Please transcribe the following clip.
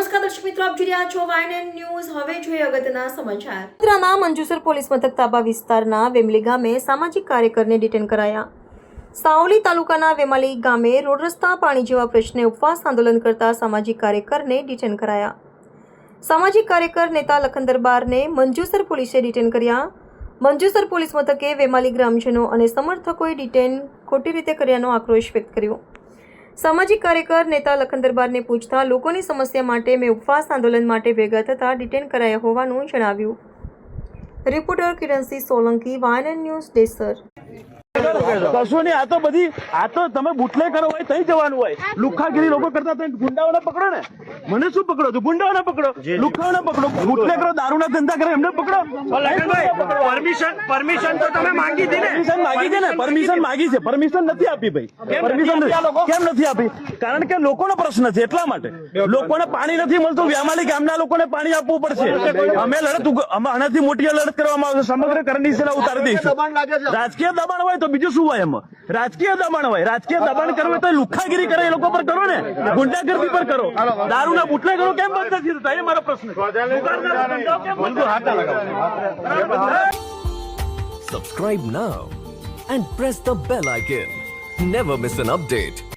દર્શક મિત્રો, આપ જોઈ રહ્યા છો વાયન ન્યૂઝ હવે જોઈએ અગત્યના સમાચાર. વડોદરાના મંજુસર પોલીસ મથક તાબા વિસ્તારના વેમલી ગામે સામાજિક કાર્યકરને ડિટેન કરાયા. સાવલી તાલુકાના વેમાલી ગામે રોડ રસ્તા પાણી જેવા પ્રશ્ને ઉપવાસ આંદોલન કરતા સામાજિક કાર્યકરને ડિટેન કરાયા. સામાજિક કાર્યકર નેતા લખન દરબારને મંજુસર પોલીસે ડિટેન કર્યા. મંજુસર પોલીસ મથકે વેમાલી ગ્રામજનો અને સમર્થકોએ ડિટેન ખોટી રીતે કર્યાનો આક્રોશ વ્યક્ત કર્યો. સામાજિક કાર્યકર નેતા લખન દરબારને પૂછતા, લોકોની સમસ્યા માટે મેં ઉપવાસ આંદોલન માટે ભેગા થતા ડિટેન કરાયા હોવાનું જણાવ્યું. રિપોર્ટર કિરણસિંહ સોલંકી વાયન ન્યૂઝ ડેસર કશું નહીં આ તો બધી આ તો તમે બુટલે કરો હોય તઈ જવાનું હોય. લુખાગીરી લોકો કરતા તો ગુંડાઓને પકડો ને. મને શું પકડો છો? ગુંડાઓને પકડો. લુખાઓને પકડો. બુટલે કરો દારૂના ધંધા કરે એમને પકડો. પરમિશન પરમિશન તો તમે માંગી હતી ને? પરમિશન માગી છે ને? પરમિશન માગી છે. પરમિશન નથી આપી ભાઈ. પરમિશન કેમ નથી આપી? કારણ કે લોકોનો પ્રશ્ન છે એટલા માટે. લોકોને પાણી નથી મળતું. વ્યામાલી ગામના લોકોને પાણી આપવું પડશે. અમે લડત આનાથી મોટી લડત કરવામાં આવશે સમગ્ર કરંડી ઉતારી દઈશું. રાજકીય દબાણ હોય તો બીજું શું હોય એમાં રાજકીય દબાણ હોય રાજકીય દબાણ કરવું તો લુખાગીરી કરે એ લોકો પર કરો ને ગુંડાગર્દી પર કરો દારૂના બુટલા કરો કેમ બંધ નથી થતા એ મારો પ્રશ્ન? Subscribe now and press the bell icon. Never miss an update.